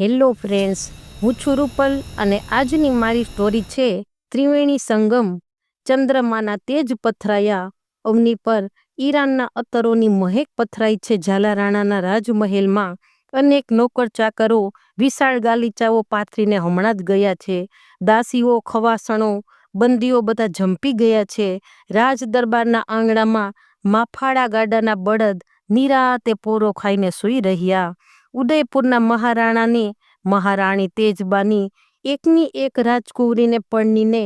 Hello friends, હું છું રૂપલ અને આજની મારી સ્ટોરી છે ત્રિવેણી સંગમ. ચંદ્રમાના તેજ પથરાયા અવની પર ઈરાનના અતરોની મહેક પથરાઈ છે ઝાલા રાણાના રાજમહેલમાં. અનેક નોકર ચાકરો વિશાળ ગાલીચાઓ પાથરીને હમણાં જ ગયા છે. દાસીઓ, ખવાસણો, બંદીઓ બધા ઝંપી ગયા છે. રાજ દરબારના આંગણામાં માફાળા ગાડાના બળદ નિરાતે પોરો ખાઈને સૂઈ રહ્યા. ઉદયપુરના મહારાણાની મહારાણી તેજબાની એકની એક રાજકુંવરીને પરણીને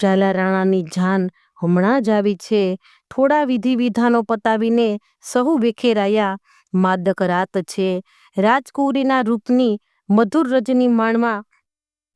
ઝાલારાણાની જાન હમણાં જ આવી છે. થોડા વિધિ વિધાનો પતાવીને સહુ વિખેરાયા માદક રાત છે. રાજકુંવરીના રૂપની મધુર રજની માણવા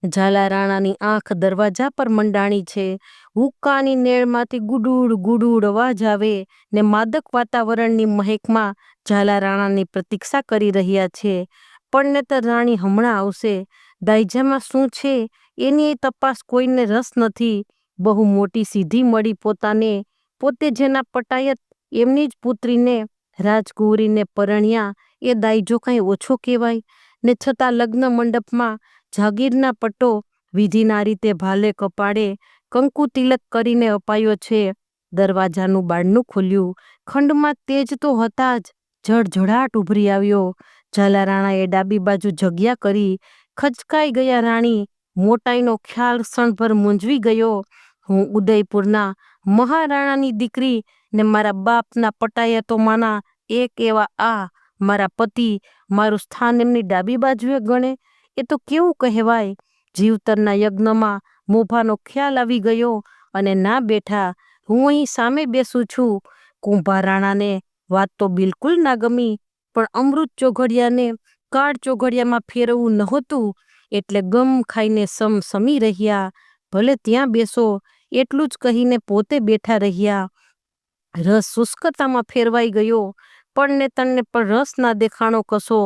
ઝાલા રાણાની આંખ દરવાજા પર મંડાણી છે. હુક્કાની નેળમાંથી ગુડુડ ગુડુડ અવાજ આવે ને માદક વાતાવરણની મહેકમાં ઝાલા રાણાની પ્રતીક્ષા કરી રહ્યા છે. પણ ને તો રાણી હમણાં આવશે. દાયજામાં શું છે એની એ તપાસ કોઈને રસ નથી. બહુ મોટી સીધી મળી પોતાને. પોતે જેના પટાયત એમની જ પુત્રીને રાજકુંવરીને પરણ્યા. એ દાયજો કાંઈ ઓછો કહેવાય ને છતાં લગ્ન મંડપમાં જાગીરના પટ્ટો વિધિના રીતે ભાલે કપાળે કંકુ તિલક કરીને અપાયો છે. દરવાજાનું બાળનું ખોલ્યું. ખંડમાં તેજ તો હતા જ. જળઝળાટ ઉભરી આવ્યો. ઝાલારાણાએ ડાબી બાજુ જગ્યા કરી. ખચકાઈ ગયા રાણી. મોટાઈનો ખ્યાલ ક્ષણભર મૂંઝવી ગયો. હું ઉદયપુરના મહારાણાની દીકરી ને મારા બાપના પટાયતોમાંના એક એવા આ મારા પતિ. મારું સ્થાન એમની ડાબી બાજુએ ગણે. એ તો કેવું કહેવાય? જીવતરના યજ્ઞમાં મોભાનો ખ્યાલ આવી ગયો અને ના બેઠા હું અહીં સામે બેસું છું. કુંભારાણાને વાત તો બિલકુલ ના ગમી, પણ અમૃત ચોઘડિયાને કાળ ચોઘડિયામાં ફેરવવું નહોતું, એટલે ગમ ખાઈને સમ સમી રહ્યા. ભલે ત્યાં બેસો, એટલું જ કહીને પોતે બેઠા રહ્યા. રસ શુષ્કતામાં ફેરવાઈ ગયો પણ ને તણને પણ રસ ના દેખાણો કશો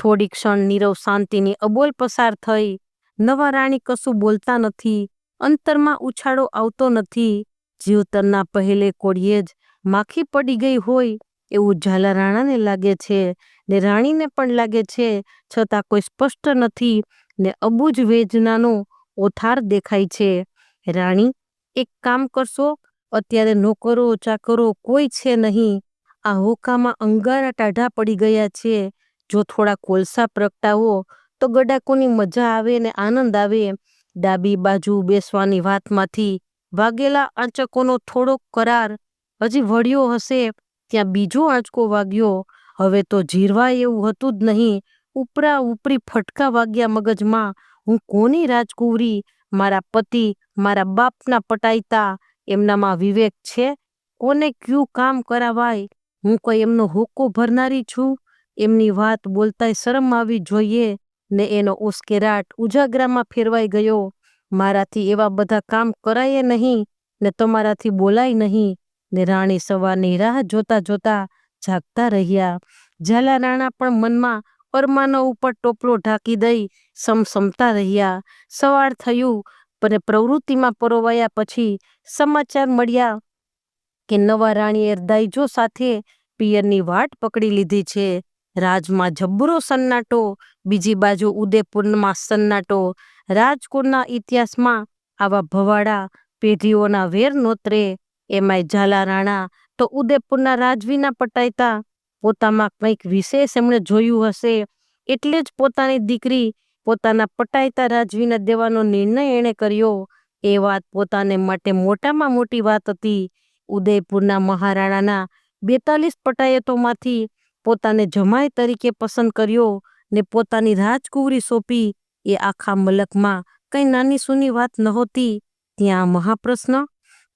થોડી ક્ષણ નીરવ શાંતિની અબોલ પસાર થઈ. નવા રાણી કશું બોલતા નથી. અંતરમાં ઉછાળો આવતો નથી. જીવતરના પહેલે કોળીએ જ માખી પડી ગઈ હોય એવું ઝાલા રાણાને લાગે છે ને રાણીને પણ લાગે છે, છતાં કોઈ સ્પષ્ટ નથી ને અબુજ વેજનાનો ઓથાર દેખાય છે. રાણી, એક કામ કરશો? અત્યારે નોકરો ચાકરો કોઈ છે નહીં. આ હોકામાં અંગારા ટાઢા પડી ગયા છે. જો થોડા કોલસા પ્રગટાવો, તો ગડાકોની મજા આવે ને આનંદ આવે ડાબી બાજુ બેસવાની વાતમાંથી વાગેલા આંચકોનો થોડોક કરાર હજી વળ્યો હશે, ત્યાં બીજો આંચકો વાગ્યો. હવે તો જીરવા એવું હતું જ નહીં. ઉપરા ઉપરી ફટકા વાગ્યા મગજમાં. હું કોની રાજકુંવરી? મારા પતિ, મારા બાપના પટાઈતા, એમનામાં વિવેક છે? કોને ક્યું કામ કરાવાય? હું કોઈ એમનો હોકો ભરનારી છું? એમની વાત બોલતાય શરમ આવી જોઈએ ને એનો ઉશ્કેરાટ ઉજાગરામાં ફેરવાઈ ગયો. મારાથી એવા બધા કામ કરાય નહીં ને તમારાથી બોલાય નહીં ને રાણી સવારની રાહ જોતા જોતા જાગતા રહ્યા. ઝાલા રાણા પણ મનમાં પરમાનો ઉપર ટોપલો ઢાંકી દઈ સમસમતા રહ્યા. સવાર થયું પણ પ્રવૃત્તિમાં પરોવાયા પછી સમાચાર મળ્યા કે નવા રાણીએ દાઈજો સાથે પિયરની વાટ પકડી લીધી છે. રાજમાં જબરો સન્નાટો, બીજી બાજુ ઉદયપુરમાં સન્નાટો. રાજકોટના ઇતિહાસમાં આવા ભવાડા, પેઢીઓના વેર નોતરે. એમાંય ઝાલા રાણા તો ઉદયપુરના રાજવીના પટાયતા. પોતામાં કંઈક વિશેષ એમણે જોયું હશે એટલે જ પોતાની દીકરી, પોતાના પટાયતા રાજવીને દેવાનો નિર્ણય એણે કર્યો. એ વાત પોતાને માટે મોટામાં મોટી વાત હતી. ઉદયપુરના મહારાણાના બેતાલીસ પટાયતોમાંથી પોતાને જમાઈ તરીકે પસંદ કર્યો ને પોતાની રાજકુંવરી સોંપી, એ આખા મલકમાં કંઈ નાની સૂની વાત નહોતી, ત્યાં મહાપ્રશ્ન.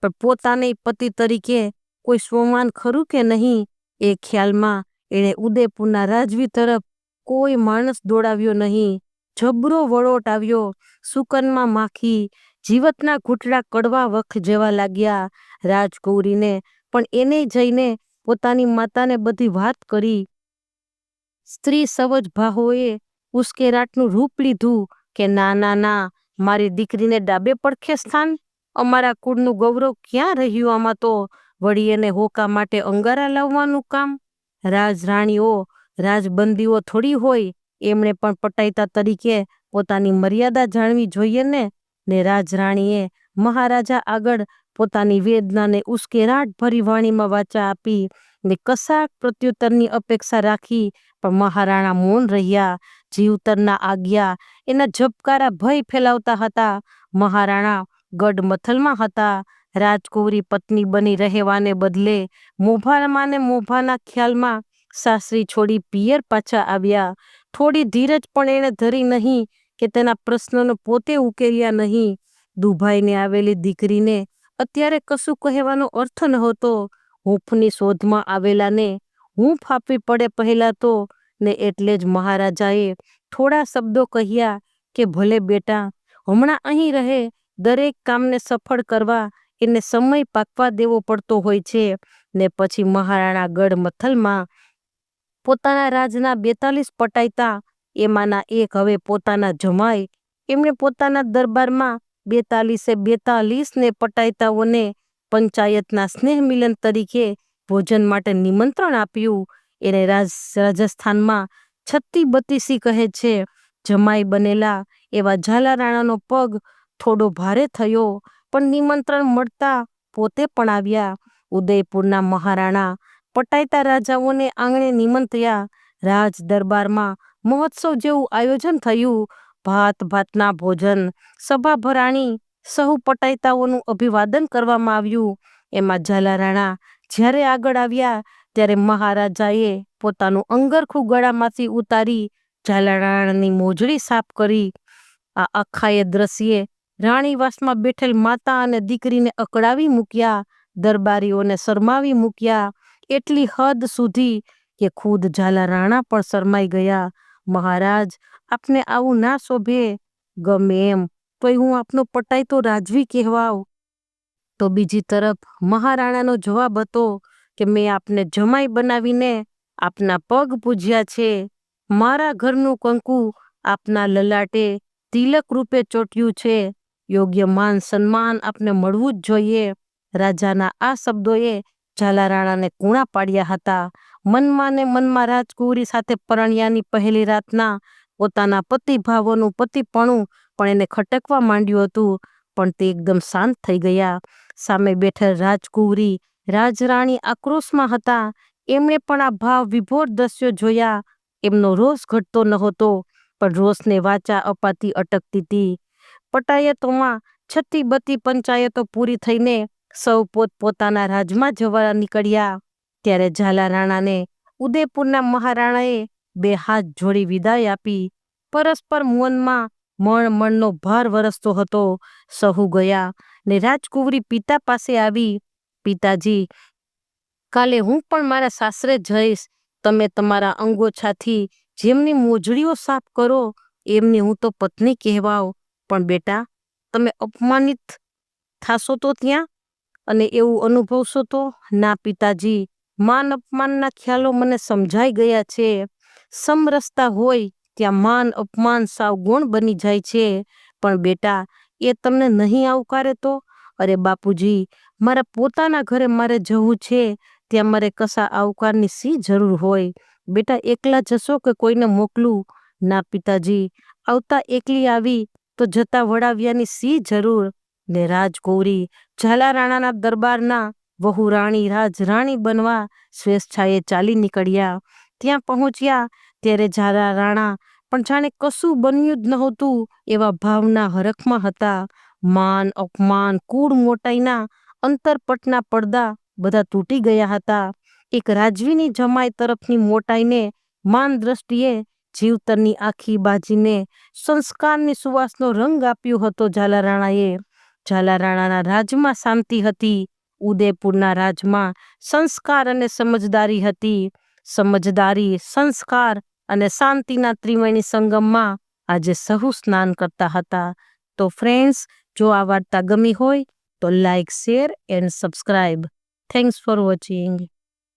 પણ પોતાને પતિ તરીકે કોઈ સ્વમાન ખરું કે નહીં, એ ખ્યાલમાં એણે ઉદયપુરના રાજવી તરફ કોઈ માણસ દોડાવ્યો નહીં. જબરો વળોટ આવ્યો, સુકનમાં માખી, જીવતના ઘૂંટડા કડવા વખ જેવા લાગ્યા રાજકુંવરીને. પણ એને જઈને પોતાની માતાને બધી વાત કરી. સ્ત્રી સવજ ભાહોએ ઉશ્કેરાટનું રૂપ લીધું કે, ના ના ના, મારી દીકરીને ડાબે પડખે સ્થાન. અમારા કુળનું ગૌરવ ક્યાં રહ્યું? આમાં તો વળી એને હોકા માટે અંગારા લાવવાનું કામ. રાજરાણીઓ રાજબંદીઓ થોડી હોય. એમણે પણ પટાઈતા તરીકે પોતાની મર્યાદા જાણવી જોઈએ ને. ને રાજરાણીએ મહારાજા આગળ પોતાની વેદનાને ઉશ્કેરાટ ભરી વાણીમાં વાચા આપી ને કશાક પ્રત્યુત્તરની અપેક્ષા રાખી, પણ મહારાણા મૌન રહ્યા. જીવતરના આજ્ઞા એના ઝબકારા ભય ફેલાવતા હતા. મહારાણા ગઢ મથલમાં હતા. રાજકુંવરી પત્ની બની રહેવાને બદલે મોભામાં મોભાના ખ્યાલમાં સાસરી છોડી પિયર પાછા આવ્યા. થોડી ધીરજ પણ એણે ધરી નહીં કે તેના પ્રશ્નનો પોતે ઉકેલ્યા નહીં. દુભાઈને આવેલી દીકરીને અત્યારે કશું કહેવાનો અર્થ નહોતો. હૂંફની શોધમાં આવેલાને હૂંફ આપવી પડે પહેલાં તો, ને એટલે જ મહારાજાએ થોડા શબ્દો કહ્યા કે ભલે બેટા, હમણાં અહીં રહે, દરેક કામને સફળ કરવા એને સમય પાકવા દેવો પડતો હોય છે, ને પછી મહારાણા ગઢ મથલમાં પોતાના રાજના બેતાલીસ પટાઈતા એમાંના એક હવે પોતાના જમાય એમણે પોતાના દરબારમાં બેતાલીસે બેતાલીસને પટાઈતાઓને પંચાયતના સ્નેહ મિલન તરીકે ભોજન માટે નિમંત્રણ આપ્યું. એને રાજસ્થાનમાં છત્તી બત્તીસી કહે છે, જમાઈ બનેલા એવા ઝાલા રાણાનો પગ થોડો ભારે થયો, પણ નિમંત્રણ મળતા પોતે પણ આવ્યા. ઉદયપુરના મહારાણા પટાઈતા રાજાઓને આંગણે નિમંત્ર્યા. રાજ દરબારમાં મહોત્સવ જેવું આયોજન થયું. ભાત, ભાતના ભોજન સભા ભરાણી સહુ પટાઈતાઓનું અભિવાદન કરવામાં આવ્યું. એમાં ઝાલારાણા જ્યારે આગળ આવ્યા, ત્યારે મહારાજાએ પોતાનું અંગરખું ગળામાંથી ઉતારી ઝાલારાણાની મોજડી સાફ કરી. આ આખાએ દ્રશ્યે રાણીવાસમાં બેઠેલ માતા અને દીકરીને અકળાવી મૂક્યા, દરબારીઓને શરમાવી મૂક્યા. એટલી હદ સુધી કે ખુદ ઝાલા રાણા પણ શરમાઈ ગયા. મહારાજ આપને આવું ના શોભે? ગમે એમ. તોય હું આપનો પટાઈ તો રાજવી કહેવાવ તો બીજી તરફ મહારાણાનો જવાબ હતો કે મેં આપને જમાઈ બનાવીને આપના પગ પૂજ્યા છે. મારા ઘરનું કંકુ આપના લલાટે તિલક રૂપે ચોટ્યું છે. યોગ્ય માન સન્માન આપને મળવું જ જોઈએ. રાજાના આ શબ્દોએ ઝાલારાણાને કૂણા પાડ્યા હતા. મનમાં ને મનમાં રાજકુંવરી સાથે પરણ્યાની પહેલી રાતના પોતાના પતિભાવોનું પતિપણું પણ એને ખટકવા માંડ્યું હતું. પણ તે એકદમ શાંત થઈ ગયા. સામે બેઠેલ રાજકુંવરી, રાજરાણી આક્રોશમાં હતા. એમણે પણ આ ભાવ વિભોર દ્રશ્યો જોયા. એમનો રોષ ઘટતો નહોતો, પણ રોષને વાચા અપાતી અટકતી હતી. પટાયતોમાં છતી બત્તી પંચાયતો પૂરી થઈને સૌ પોત પોતાના રાજમાં જવા નીકળ્યા. ત્યારે ઝાલા રાણાને ઉદયપુરના મહારાણાએ બે હાથ જોડી વિદાય આપી. પરસ્પર મૌનમાં મણ મણનો ભાર વરસતો હતો. સહુ ગયા ને રાજકુંવરી પિતા પાસે આવી. પિતાજી, કાલે હું પણ મારા સાસરે જઈશ. તમે તમારા અંગોછાથી જેમની મોજડીઓ સાફ કરો, એમની હું તો પત્ની કહેવાવ પણ બેટા, તમે અપમાનિત થાશો તો ત્યાં? અને એવું અનુભવશો તો? ના પિતાજી, માન અપમાનના ખ્યાલો મને સમજાઈ ગયા છે. સમરસતા હોય ત્યાં માન, અપમાન, સાવ ગુણ બની જાય છે. પણ બેટા, એ તમને નહીં આવકારે તો? અરે બાપુજી, મારા પોતાના ઘરે મારે જવું છે, ત્યાં મારે કશા આવકારની સી જરૂર હોય? બેટા, એકલા જશો કે કોઈને મોકલું? ના પિતાજી, આવતા એકલી આવી તો જતા વડાવ્યાની સી જરૂર? ને રાજગૌરી, ઝાલા રાણાના દરબારના વહુ રાણી રાજ રાણી બનવા સ્વેચ્છાએ ચાલી નીકળ્યા. ત્યાં પહોંચ્યા ત્યારે ઝાલા રાણા પણ જાણે કશું બન્યું જ નહોતું એવા ભાવના હરખમાં હતા. માન, અપમાન, કુળ મોટાઈના અંતરપટના પડદા બધા તૂટી ગયા હતા. એક રાજવીની જમાઈ તરફની મોટાઈને માન દ્રષ્ટિએ જીવતરની આખી બાજીને સંસ્કારની સુવાસનો રંગ આપ્યો હતો ઝાલારાણાએ ઝાલારાણાના રાજમાં શાંતિ હતી. ઉદયપુરના રાજમાં સંસ્કાર અને સમજદારી હતી. સમજદારી, સંસ્કાર અને શાંતિના ત્રિવેણી સંગમમાં આજે સહુ સ્નાન કરતા હતા. તો ફ્રેન્ડ્સ જો આ વાર્તા ગમી હોય, તો like share and subscribe thanks for watching